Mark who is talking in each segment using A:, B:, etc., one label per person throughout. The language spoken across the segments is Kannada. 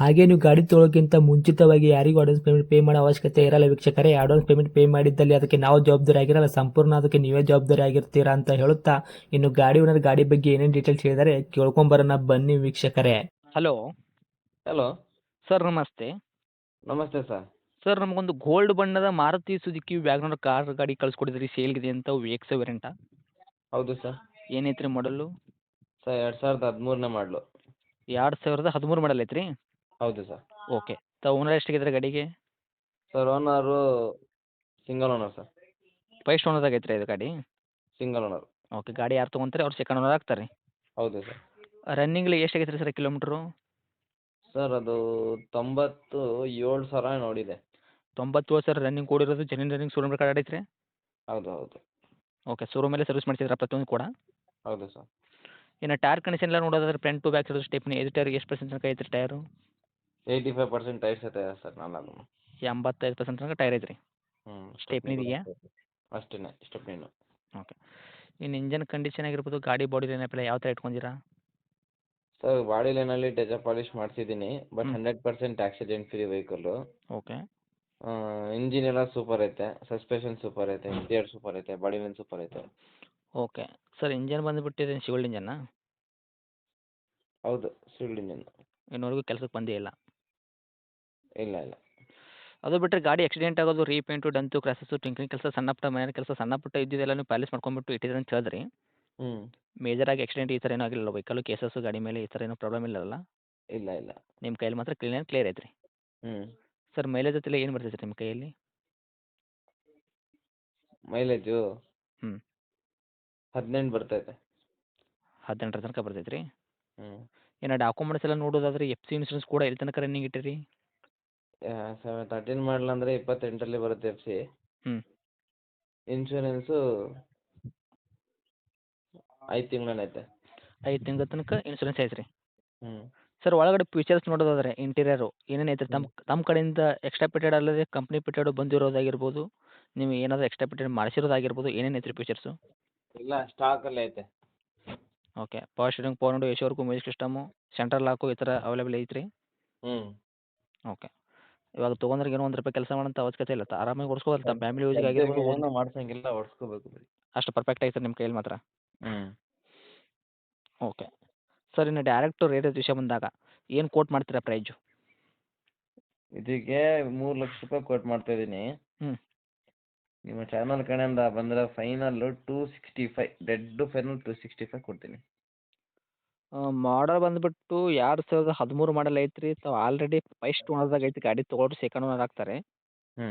A: ಹಾಗೆ ನೀವು ಗಾಡಿ ತೊಳೋಕ್ಕಿಂತ ಮುಂಚಿತವಾಗಿ ಯಾರಿಗೂ ಅಡ್ವಾನ್ಸ್ ಪೇಮೆಂಟ್ ಪೇ ಮಾಡೋ ಅವಶ್ಯಕತೆ ಇರಲ್ಲ ವೀಕ್ಷಕರೇ. ಅಡ್ವಾನ್ಸ್ ಪೇಮೆಂಟ್ ಪೇ ಮಾಡಿದ್ದಲ್ಲಿ ಅದಕ್ಕೆ ನಾವು ಜವಾಬ್ದಾರಿ ಆಗಿರಲ್ಲ. ಸಂಪೂರ್ಣ ಅದಕ್ಕೆ ನೀವೇ ಜವಾಬ್ದಾರಿ ಆಗಿರ್ತೀರಾ ಅಂತ ಹೇಳುತ್ತಾ ಇನ್ನು ಗಾಡಿ ಓನರ್ ಗಾಡಿ ಬಗ್ಗೆ ಏನೇನು ಡೀಟೇಲ್ಸ್ ಹೇಳಿದರೆ ಕೇಳ್ಕೊಂಬರೋಣ ಬನ್ನಿ ವೀಕ್ಷಕರೇ.
B: ಹಲೋ
C: ಹಲೋ
B: ಸರ್ ನಮಸ್ತೆ.
C: ನಮಸ್ತೆ ಸರ್
B: ಸರ್ ನಮಗೊಂದು ಗೋಲ್ಡ್ ಬಣ್ಣದ ಮಾರುತಿ ಸುಜುಕಿ ವ್ಯಾಗ್ನರ್ ಕಾರ್ ಗಾಡಿ ಕಳಿಸ್ಕೊಡಿದ್ರಿ ಸೇಲ್ಗಿದೆ ಅಂತ ಎಕ್ಸ್ ವೇರಿಯಂಟ
C: ಹೌದು ಸರ್
B: ಏನೈತ್ರಿ ಮಾಡಲು
C: ಸರ್ ಎರಡು ಸಾವಿರದ ಹದಿಮೂರನೇ ಮಾಡಲು
B: ಎರಡು ಸಾವಿರದ ಹದಿಮೂರು ಮಾಡಲ್ ಐತ್ರಿ?
C: ಹೌದು ಸರ್.
B: ಓಕೆ. ತ ಓನರ್ ಎಷ್ಟಾಗಿದ್ರೆ ಗಾಡಿಗೆ?
C: Sir owner single owner sir.
B: First ಓನರ್ದಾಗ ರೀ ಇದು ಗಾಡಿ?
C: Single owner.
B: ಓಕೆ ಗಾಡಿ ಯಾರು ತೊಗೊಂತಾರೆ ಅವ್ರು ಸೆಕೆಂಡ್ ಓನರ್ ಆಗ್ತಾರೆ.
C: ಹೌದು ಸರ್.
B: ರನ್ನಿಂಗ್ ಎಷ್ಟು ಎಷ್ಟಾಗೈತ್ರಿ ಸರ್ ಕಿಲೋಮೀಟ್ರು?
C: ಸರ್ ಅದು ತೊಂಬತ್ತು ಏಳು ಸಾವಿರ ನೋಡಿದೆ
B: ತೊಂಬತ್ತೇಳು ಸರ್ ರನ್ನಿಂಗ್ ಕೂಡಿರೋದು ಜೆನ್ಯೂನ್ ರನ್ನಿಂಗ್ ಶೋರೂಮ್ ಕಾರ್ಡ್ ಐತ್ರಿ
C: ಹೌದು ಹೌದು.
B: ಓಕೆ ಶೋರೂಮಲ್ಲೇ ಸರ್ವಿಸ್ ಮಾಡಿಸಿದ್ರೆ ಪ್ರತಿಯೊಂದು ಕೂಡ?
C: ಹೌದು ಸರ್.
B: ಇನ್ನು ಟೈರ್ ಕಂಡೀಷನ್ ಎಲ್ಲ ನೋಡೋದಾದ್ರೆ front to back side stepney ಎದು ಟೈರ್ ಎಷ್ಟು ಪರ್ಸೆಂಟ್ ತನಕ ಐತ್ರಿ tyre
C: eighty five percent tyres ಐತೆ ಸರ್ ನಾನು
B: ಎಂಬತ್ತೈದು ಪರ್ಸೆಂಟ್ ತನಕ ಟೈರ್ ಐತ್ರಿ.
C: ಹ್ಞೂ
B: ಸ್ಟೆಪ್ನಿ ಇದೆಯಾ?
C: ಅಷ್ಟೇ. ಸ್ಟೆಪ್ನಿನು
B: ಇನ್ನು ಇಂಜನ್ ಕಂಡೀಷನ್ ಆಗಿರ್ಬೋದು ಗಾಡಿ ಬಾಡಿ ಲೈನಪ್ಪೆಲ್ಲ ಯಾವ ಥರ ಇಟ್ಕೊಂಡಿರಾ
C: ಸರ್ ಬಾಡಿ ಲೈನಲ್ಲಿ touch polish ಮಾಡಿಸಿದ್ದೀನಿ but. Hundred percent accident free vehicle
B: okay
C: engine ಎಲ್ಲ ಸೂಪರ್ ಐತೆ ಸಸ್ಪೆನ್ಷನ್ ಸೂಪರ್ ಐತೆ ಇಂಟೀರಿಯರ್ ಸೂಪರ್ ಐತೆ ಬಾಡಿ ಲೈನ್ ಸೂಪರ್ ಐತೆ.
B: ಓಕೆ ಸರ್ ಇಂಜನ್ ಬಂದುಬಿಟ್ಟು ಶಿವಲ್ಡ್ ಇಂಜನ್ನ
C: ಹೌದು ಶಿವಲ್ ಇಂಜಿನ್
B: ಇನ್ನೂವರೆಗೂ ಕೆಲಸಕ್ಕೆ ಬಂದೇ ಇಲ್ಲ.
C: ಇಲ್ಲ ಇಲ್ಲ.
B: ಅದು ಬಿಟ್ಟರೆ ಗಾಡಿ ಆಕ್ಸಿಡೆಂಟ್ ಆಗೋದು ರೀಪೇಂಟು ಡಂತು ಕ್ರಾಸಸ್ಸು ಟಿಂಕ್ರಿಂಗ್ ಕೆಲಸ ಸಣ್ಣ ಪುಟ್ಟ ಮನೆ ಕೆಲಸ ಸಣ್ಣ ಪುಟ್ಟ ಇದ್ದಿದ್ದೆಲ್ಲ ನೀವು ಪ್ಯಾಲೇಸ್ ಮಾಡ್ಕೊಂಡ್ಬಿಟ್ಟು ಇಟ್ಟಿದ್ರೆ ಅಂತ ಹೇಳಿದ್ರಿ.
C: ಹ್ಞೂ
B: ಮೇಜರಾಗಿ ಆಕ್ಸಿಡೆಂಟ್ ಈ ಥರ ಏನೂ ಆಗಿಲ್ಲ ವೆಹಿಕಲ್ಲು ಕೇಸಸ್ಸು ಗಾಡಿ ಮೇಲೆ ಈ ಥರ ಏನೂ ಪ್ರಾಬ್ಲಮ್ ಇಲ್ಲಲ್ಲ
C: ಇಲ್ಲ ಇಲ್ಲ.
B: ನಿಮ್ಮ ಕೈಯಲ್ಲಿ ಮಾತ್ರ ಕ್ಲೀನ್ ಆ್ಯಂಡ್ ಕ್ಲಿಯರ್ ಐತ್ರಿ.
C: ಹ್ಞೂ
B: ಸರ್ ಮೈಲೇಜ್ ಅಲ್ಲಿ ಏನು ಬರ್ತೈತೆ ನಿಮ್ಮ ಕೈಯಲ್ಲಿ?
C: ಮೈಲೇಜು
B: ಹ್ಞೂ
C: ಹದಿನೆಂಟು ಬರ್ತೈತೆ.
B: ಹದಿನೆಂಟರ ತನಕ ಬರ್ತೈತೆ ರೀ?
C: ಹ್ಞೂ
B: ಏನೋ ಡಾಕ್ಯುಮೆಂಟ್ಸ್ ಎಲ್ಲ ನೋಡೋದಾದ್ರೆ ಎಫ್ ಸಿ ಇನ್ಸೂರೆನ್ಸ್ ಕೂಡ ಎಲ್ಲಿ ತನಕ ರನ್ನಿಂಗ್ ಇಟ್ಟಿರಿ?
C: ತರ್ಟೀನ್ ಮಾಡಲ್ ಅಂದರೆ ಇಪ್ಪತ್ತೆಂಟರಲ್ಲಿ ಬರುತ್ತೆ ಎಫ್ ಸಿ
B: ಹ್ಞೂ
C: ಇನ್ಶೂರೆನ್ಸು ಐದು ತಿಂಗಳೈತೆ
B: ಐದು ತಿಂಗಳ ತನಕ ಇನ್ಸೂರೆನ್ಸ್ ಐತೆ ರೀ.
C: ಹ್ಞೂ
B: ಸರ್ ಒಳಗಡೆ ಫೀಚರ್ಸ್ ನೋಡೋದಾದ್ರೆ ಇಂಟೀರಿಯರು ಏನೇನು ಐತೆ? ತಮ್ಮ ತಮ್ಮ ಕಡೆಯಿಂದ ಎಕ್ಸ್ಟ್ರಾ ಪಿಟೆಡ್ ಅಲ್ಲದೆ ಕಂಪ್ನಿ ಪಿಟೆಡು ಬಂದಿರೋದಾಗಿರ್ಬೋದು ನೀವು ಏನಾದರೂ ಎಕ್ಸ್ಟ್ರಾ ಪಿಟೆಡ್ ಮಾಡಿಸಿರೋದಾಗಿರ್ಬೋದು ಏನೇನು ಐತೆ ರೀ ಫೀಚರ್ಸು
C: ಇಲ್ಲ ಸ್ಟಾಕಲ್ಲಿ ಐತೆ.
B: Okay power steering power window ಎಶೋರ್ಗೂ music system central lock ಈ ಥರ ಅವೈಲೇಬಲ್ ಐತ್ರಿ? ರೀ
C: ಹ್ಞೂ
B: ಓಕೆ ಇವಾಗ ತಗೊಂಡ್ರೆ ಏನೋ ಒಂದು ರೂಪಾಯಿ ಕೆಲಸ ಮಾಡೋಂಥ ಅವಶ್ಯಕತೆ ಇಲ್ಲ. ತ ಆರಾಮಾಗಿ ಓಡಿಸ್ಕೋಬೋದು ತಮ್ಮ ಫ್ಯಾಮಿಲಿ ಯೂಸ್ಗೆ ಆಗಿರ್ಬೋದು
C: ಏನೂ ಮಾಡ್ಸಂಗಿಲ್ಲ ಹೊಡ್ಸ್ಕೋಬೇಕು ಬರೀ
B: ಅಷ್ಟು ಪರ್ಫೆಕ್ಟ್ ಆಯ್ತು ನಿಮ್ಮ ಕೈಯಲ್ಲಿ ಮಾತ್ರ.
C: ಹ್ಞೂ
B: ಓಕೆ ಸರ್ ಇನ್ನು ಡೈರೆಕ್ಟು ರೇಟ್ ವಿಷಯ ಬಂದಾಗ ಏನು ಕೋಟ್ ಮಾಡ್ತೀರಾ ಪ್ರೈಜು
C: ಇದಕ್ಕೆ ಮೂರು ಲಕ್ಷ ರೂಪಾಯಿ ಕೋಟ್ ಮಾಡ್ತಾ ಇದ್ದೀನಿ.
B: ಹ್ಮ್.
C: ನಿಮ್ಮ ಚಾನಲ್ ಕಡೆಯಿಂದ ಬಂದರೆ final two sixty five dead final two sixty five ಕೊಡ್ತೀನಿ.
B: ಮಾಡಲ್ ಬಂದುಬಿಟ್ಟು ಎರಡು ಸಾವಿರದ ಹದಿಮೂರು ಮಾಡಲ್ ಐತೆ ರೀ ತಾವು ಆಲ್ರೆಡಿ ಫಸ್ಟ್ ಓನರ್ದಾಗ ಐತಿ ಗಾಡಿ ತೊಗೊಂಡು ಸೆಕೆಂಡ್ ಓನರ್ ಆಗ್ತಾರೆ.
C: ಹ್ಞೂ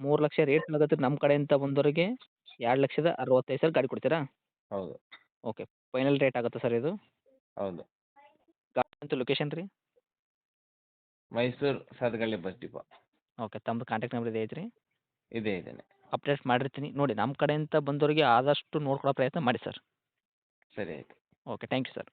B: ಮೂರು ಲಕ್ಷ ರೇಟ್ ಆಗತ್ತೆ ನಮ್ಮ ಕಡೆಯಿಂದ ಬಂದವರಿಗೆ ಎರಡು ಲಕ್ಷದ ಅರವತ್ತೈದು ಸಾವಿರ ಗಾಡಿ ಕೊಡ್ತೀರಾ?
C: ಹೌದು.
B: ಓಕೆ ಫೈನಲ್ ರೇಟ್ ಆಗುತ್ತೆ ಸರ್ ಇದು?
C: ಹೌದು.
B: ಗಾಡಿ ಲೊಕೇಶನ್ ರೀ?
C: Mysuru Sathagalli bus depot.
B: Okay ತಮ್ಮದು ಕಾಂಟ್ಯಾಕ್ಟ್ ನಂಬರ್ ಇದೆ ಐತ್ರಿ?
C: ಇದೆ ಇದೇನೆ.
B: ಅಪ್ಡೇಟ್ ಮಾಡಿರ್ತೀನಿ ನೋಡಿ ನಮ್ಮ ಕಡೆಯಿಂದ ಬಂದವರಿಗೆ ಆದಷ್ಟು ನೋಡ್ಕೊಳ್ಳೋ ಪ್ರಯತ್ನ ಮಾಡಿ ಸರ್
C: ಸರಿ ಆಯಿತು.
B: Okay thank you sir.